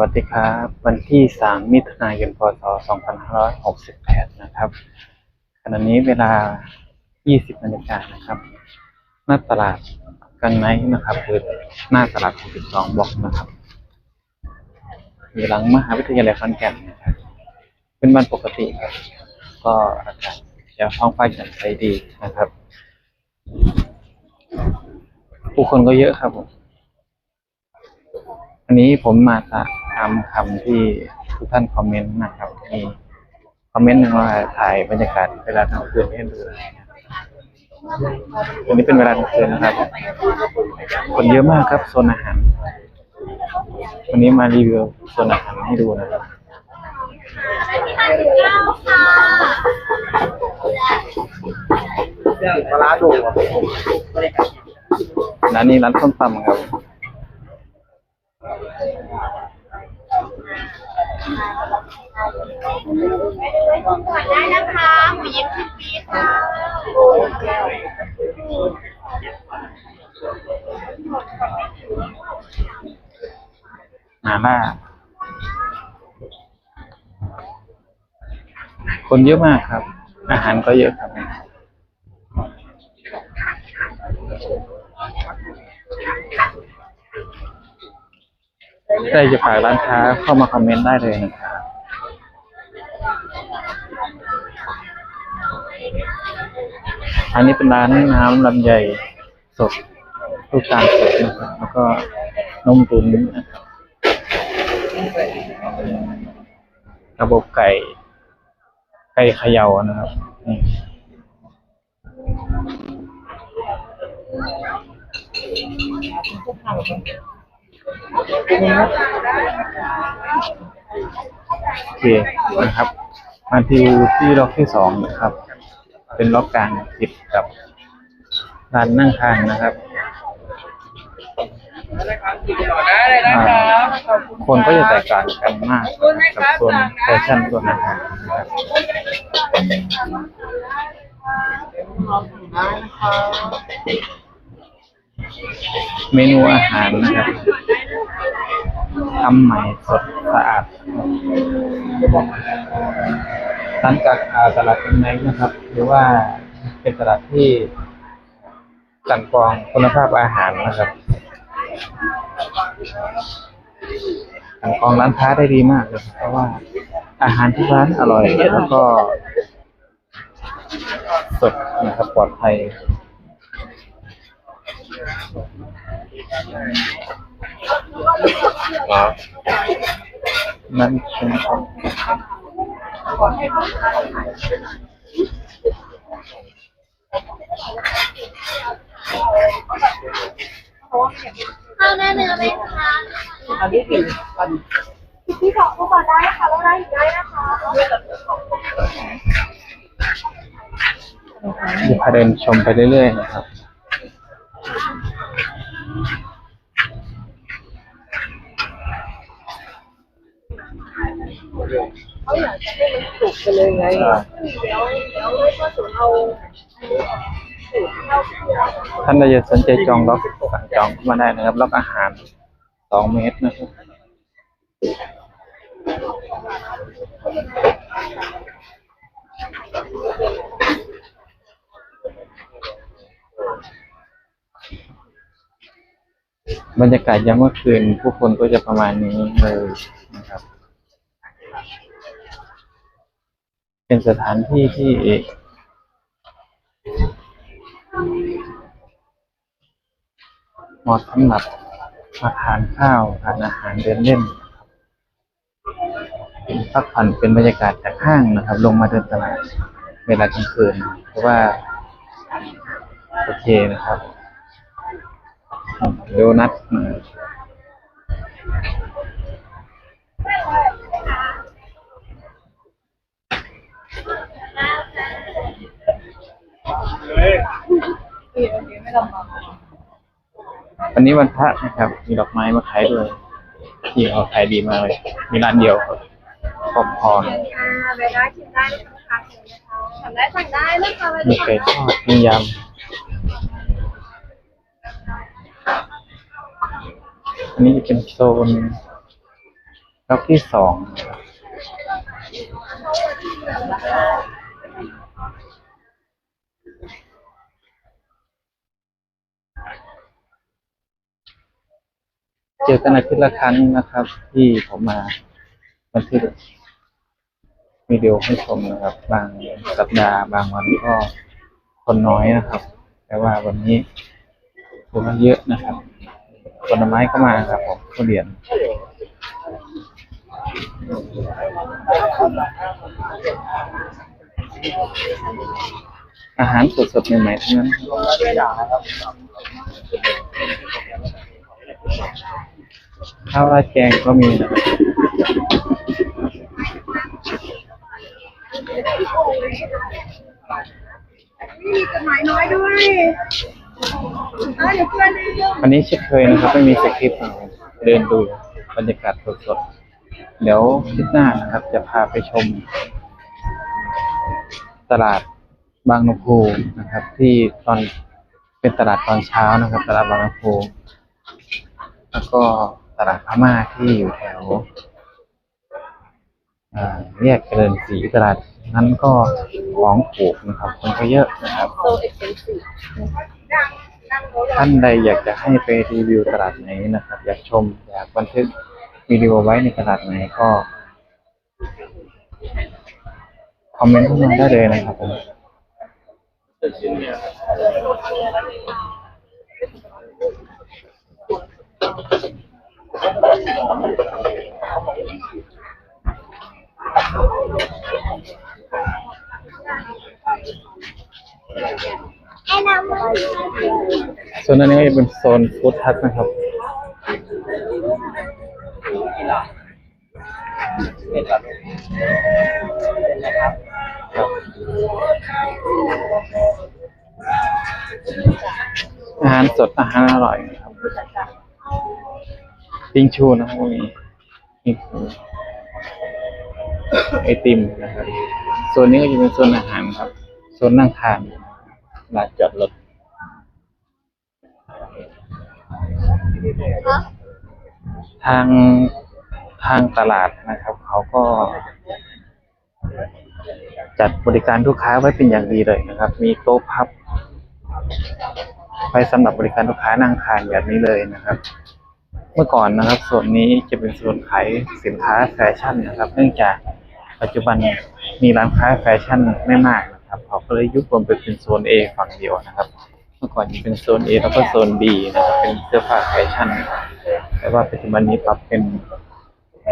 วัสดีครับ วันที่ 3 มิถุนายน พศ 2568 นะครับ ขณะนี้เวลา 20นาฬิกานะครับ หน้าตลาดกันไนท์นะครับคือหน้าตลาด62บล็อกนะครับอยู่หลังมหาวิทยาลัยขอนแก่นนะครับ เป็นวันปกติครับ ก็อากาศจะท้องฟ้าแจ่มใสดีนะครับ ผู้คนก็เยอะครับผมอันนี้ผมมา ตามคำที่ทุกท่านคอมเมนต์นะครับมีคอมเมนต์หนึ่งว่าถ่ายบรรยากาศเวลากลางคืนให้ดูอันนี้เป็นเวลากลางคืนนะครับ คนเยอะมากครับโซนอาหาร วันนี้มารีวิวโซนอาหารให้ดูนะครับปลาร้าดูครับร้านนี้ร้านส้มตำครับ ได้นะคะหมูยิ้มสิบปีค่ะหมาล่าคนเยอะมากครับ อาหารก็เยอะครับ ใครจะฝากร้านค้าเข้ามาคอมเมนต์ได้เลยนะครับ อันนี้เป็นร้านน้ำลำไยสดลูกตาลสดนะครับ แล้วก็นมตุ๋นนะครับระบบไก่ ไก่เขย่านะครับนี่โอเคนะครับ มาที่ที่ล็อกที่สองนะครับ เป็นล็อกกลางติดกับร้านนั่งทานนะครับได้เลยนะครับ คนก็จะแตกต่างกันมากนะครับกับโซนแฟชั่นโซนอาหารนะครับได้นะครับเมนูอาหารนะครับทำใหม่สดสะอาด ร้านจากตลาดเป็นไนนะครับ หรือว่าเป็นตลาดที่กันกรองคุณภาพอาหารนะครับกันกรองร้านค้าได้ดีมากเลยเพราะว่าอาหารที่ร้านอร่อยแล้วก็สดนะครับปลอดภัยนั่นเป็น ของข้าวหน้าเนื้อไหมคะอันนี้กี่อันพี่สองคู่ก่อนได้ค่ะแล้วได้อีกได้นะคะเดี๋ยวเดินชมไปเรื่อยๆนะครับ เขาอยากจะให้มันสุกไปเลยไงท่านใดสนใจจองล็อกสั่งจองเข้ามาได้นะครับ ล็อกอาหารสองเมตรนะครับบรรยากาศยามเมื่อคืนผู้คนก็จะประมาณนี้เลยนะครับ เป็นสถานที่ที่เหมาะสำหรับมาทานข้าวทานอาหารเดินเล่น เป็นพักผ่อนเป็นบรรยากาศจากห้างนะครับ ลงมาเดินตลาดเวลากลางคืน เพราะว่า โอเคนะครับ โดนัท วันนี้วันพระนะครับ มีดอกไม้มาขายด้วยที่เขาขายดีมากเลย มีร้านเดียวครับพอพอค่ะไปได้ชิมได้เลยค่ะทำได้สั่งได้เลยค่ะมีไก่ทอดมียำอันนี้จะเป็นโซนล็อกที่สองนะครับ เจอกันอาทิตย์ละครั้งนะครับ ที่ผมมาบันทึกวิดีโอให้ชมนะครับ บางสัปดาห์บางวันก็คนน้อยนะครับ แต่ว่าวันนี้คนเยอะนะครับผลไม้ก็มาครับผมทุเรียนอาหารสดๆใหม่ๆทั้งนั้น ข้าวราดแกงก็มีนะครับมีจดหมายน้อยด้วยเออเดี๋ยวเพื่อนได้เยอะวันนี้เช่นเคยนะครับ ไม่มีสคริปต์นะครับเดินดูบรรยากาศสดๆ เดี๋ยวคลิปหน้านะครับ จะพาไปชม ตลาดบางนำพูนะครับ ที่ตอนเป็นตลาดตอนเช้านะครับ ตลาดบางนำพูแล้วก็ ตลาดพม่าที่อยู่แถวอ่าแยกเจริญศรีตลาดนั้นก็ของถูกนะครับคนก็เยอะนะครับโซเอ็กเซนซีฟนั่งรถท่านใดอยากจะให้ไปรีวิวตลาดไหนนะครับ อยากชมอยากบันทึกวิดีโอไว้ในตลาดไหนก็คอมเมนต์เข้ามาได้เลยนะครับผม ส่วนอันนี้ก็จะเป็นโซนฟู้ดทัคนะครับอาหารสดอาหารอร่อยนะครับปิ้งชูนะครับมีนี่คือไอติมนะครับโซนนี้ก็จะเป็นโซนอาหารครับโซนนั่งทานลานจอดรถ ทางทางตลาดนะครับ เขาก็ จัดบริการลูกค้าไว้เป็นอย่างดีเลยนะครับ มีโต๊ะพับไว้สำหรับบริการลูกค้านั่งทานแบบนี้เลยนะครับ เมื่อก่อนนะครับ ส่วนนี้จะเป็นส่วนขายสินค้าแฟชั่นนะครับ เนื่องจากปัจจุบันมีร้านค้าแฟชั่นไม่มากนะครับ เขาก็เลยยุบรวมไปเป็นโซน A ฝั่งเดียวนะครับ เมื่อก่อนจะเป็นโซน A แล้วก็โซน B นะครับ เป็นเสื้อผ้าแฟชั่น แต่ว่าปัจจุบันนี้ปรับเป็น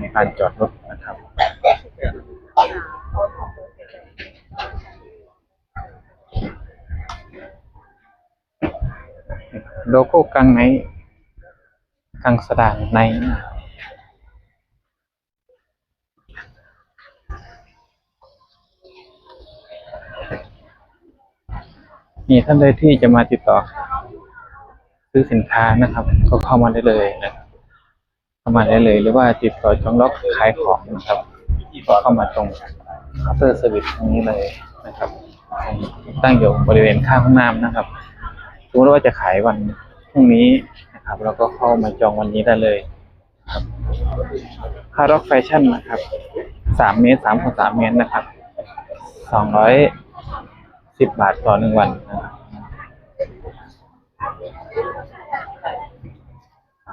ในการจอดรถนะครับโลโก้กังไนท์กังสดานไน มีท่านใดที่จะมาติดต่อ ซื้อสินค้านะครับ ก็เข้ามาได้เลยนะครับเข้ามาได้เลย หรือว่าติดต่อจองล็อกขายของนะครับก็เข้ามาตรงเคาน์เตอร์เซอร์วิสตรงนี้เลยนะครับ ตั้งอยู่บริเวณข้างห้องน้ำนะครับสมมติว่าจะขายวันพรุ่งนี้นะครับแล้วก็เข้ามาจองวันนี้ได้เลยครับค่าร็อกแฟชั่นนะครับสามเมตรสามคูณสามเมตรนะครับสองร้อย สิบบาทต่อหนึ่งวันนะครับ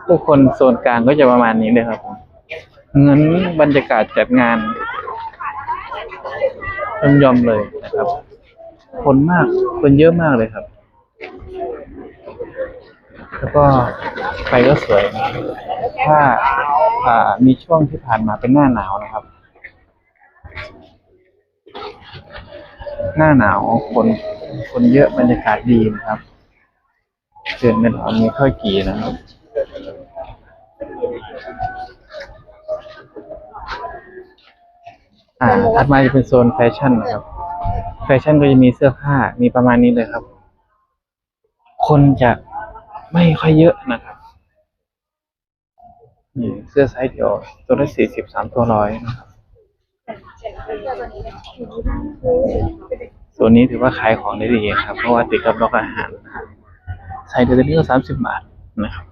ผู้คนโซนกลางก็จะประมาณนี้เลยครับผมเงินบรรยากาศจัดงานยอมยอมๆเลยนะครับ คนมากคนเยอะมากเลยครับ แล้วก็ไฟก็สวย ถ้ามีช่วงที่ผ่านมาเป็นหน้าหนาวนะครับ หน้าหนาวคนคนเยอะบรรยากาศดีนะครับเชิญกันเอามีข้าวกี่นะครับอ่าถัดมาจะเป็นโซนแฟชั่นนะครับ แฟชั่นก็จะมีเสื้อผ้ามีประมาณนี้เลยครับ คนจะไม่ค่อยเยอะนะครับนี่เสื้อไซส์เดียวตัวละสี่สิบสามตัวร้อยนะครับ ส่วนนี้ถือว่าขายของได้ดีครับ เพราะว่าติดกับล็อกอาหารนะครับไซส์เดียวนี้ก็สามสิบบาทนะครับ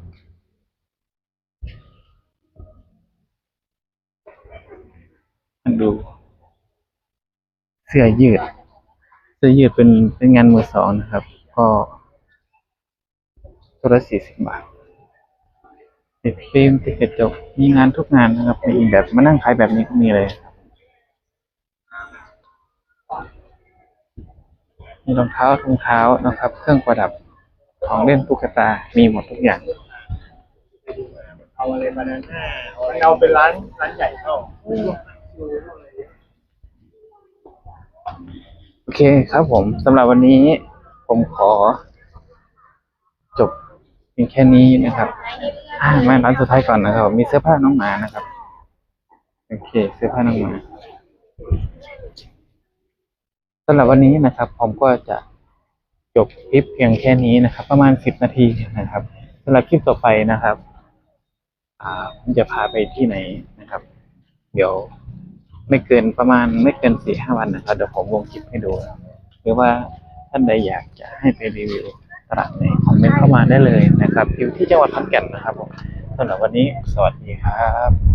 ดู เสื้อยืด เสื้อยืดเป็นเป็นงานมือสองนะครับ ก็ตัวละสี่สิบบาทติดฟิล์มติดกระจกมีงานทุกงานนะครับมีแบบมานั่งขายแบบนี้ก็มีเลยครับ มีรองเท้าถุงเท้านะครับ เครื่องประดับของเล่นตุ๊กตา มีหมดทุกอย่าง เอาอะไรมานั้นเอาเป็นร้านร้านใหญ่เข้าโอเคครับผมสำหรับวันนี้ผมขอ จบเพียงแค่นี้นะครับอ่ามาร้านสุดท้ายก่อนนะครับ มีเสื้อผ้าน้องหมานะครับ โอเค เสื้อผ้าน้องหมา สำหรับวันนี้นะครับ ผมก็จะจบคลิปเพียงแค่นี้นะครับ ประมาณสิบนาทีนะครับสำหรับคลิปต่อไปนะครับผมจะพาไปที่ไหนนะครับ เดี๋ยวไม่เกินประมาณไม่เกินสี่ห้าวันนะครับเดี๋ยวผมลงคลิปให้ดู หรือว่าท่านใดอยากจะให้ไปรีวิวตลาดไหนคอมเมนต์เข้ามาได้เลยนะครับอยู่ที่จังหวัดขอนแก่นนะครับผมสำหรับวันนี้สวัสดีครับ